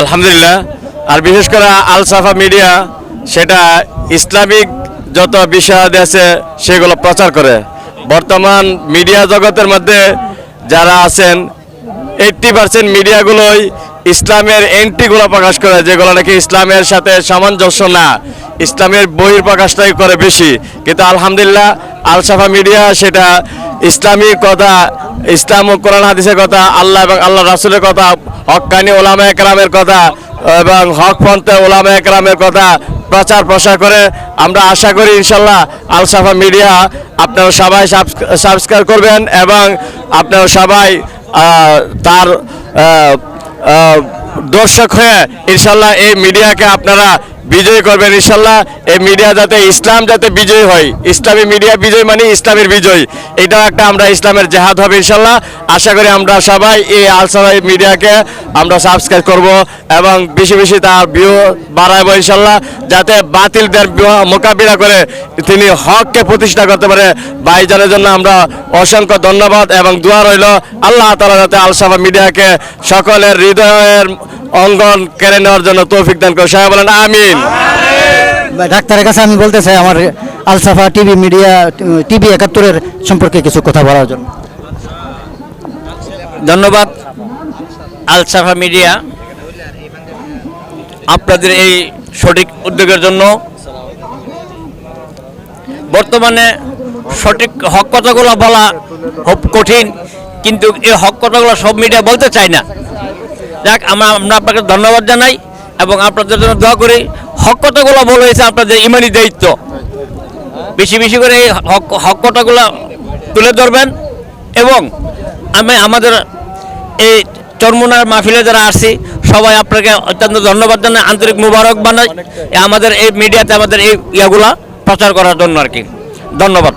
আলহামদুলিল্লাহ। আর বিশেষ করে আল সাফা মিডিয়া, সেটা ইসলামিক যত বিষয় আছে, সেগুলো প্রচার করে। বর্তমান মিডিয়া জগতের মধ্যে যারা আছেন এইটটি পার্সেন্ট মিডিয়াগুলোই ইসলামের এন্ট্রিগুলো প্রকাশ করে, যেগুলো নাকি ইসলামের সাথে সামঞ্জস্য না। ইসলামের বহির প্রকাশটাই করে বেশি। কিন্তু আলহামদুলিল্লাহ, আলসাফা মিডিয়া সেটা ইসলামী কথা, ইসলাম ও কোরআন হাদিসের কথা, আল্লাহ এবং আল্লাহ রাসুলের কথা, হকানি ওলামা একরামের কথা, এবং হক পন্থে ওলামা একরামের কথা প্রচার প্রসার করে আমরা আশা করি ইনশাল্লাহ আলসাফা মিডিয়া আপনারা সবাই সাবস্ক্রাইব করবেন এবং আপনারা সবাই তার দর্শক হয়ে ইনশাল্লাহ এই মিডিয়াকে আপনারা বিজয়ী করবেন ইনশাল্লাহ। এই মিডিয়া যাতে ইসলাম যাতে বিজয়ী হয়। ইসলামী মিডিয়া বিজয় মানে ইসলামের বিজয়। এটা একটা আমরা ইসলামের জেহাদ হবে ইনশাল্লাহ। আশা করি আমরা সবাই এই আলসাবাই মিডিয়াকে আমরা সাবস্ক্রাইব করব এবং বেশি বেশি তার ভিউ বাড়াবো ইনশাল্লাহ, যাতে বাতিলদের মোকাবিলা করে তিনি হককে প্রতিষ্ঠা করতে পারে। ভাইজানের জন্য আমরা অসংখ্য ধন্যবাদ এবং দোয়া রইল। আল্লাহ তালা যাতে আলসাফা মিডিয়াকে সকলের হৃদয়ের অঙ্গন কেড়ে নেওয়ার জন্য তৌফিক দান করে। সবাই বলেন আমিন। ডাক্তারের কাছে আমি বলতে চাই আমার আলসাফা টিভি মিডিয়া টিভি একাত্তরের সম্পর্কে কিছু কথা বলার জন্য। ধন্যবাদ আলসাফা মিডিয়া। আপনাদের এই সঠিক উদ্যোগের জন্য। বর্তমানে সঠিক হক কথাগুলো বলা খুব কঠিন কিন্তু এই হক কথাগুলো সব মিডিয়া বলতে চায় না। যাক, আমরা আমরা আপনাকে ধন্যবাদ জানাই এবং আপনাদের জন্য দোয়া করি। হক কথাগুলো বলা হয়েছে, আপনাদের ইমানি দায়িত্ব। বেশি বেশি করে এই হক হক কথাগুলো তুলে ধরবেন এবং আমি আমাদের এই চরমুনার মাহফিলে যারা আসছি, সবাই আপনাকে অত্যন্ত ধন্যবাদ জানাই, আন্তরিক মুবারক বানাই আমাদের এই মিডিয়াতে আমাদের এই ইয়াগুলা প্রচার করার জন্য আর কি। ধন্যবাদ।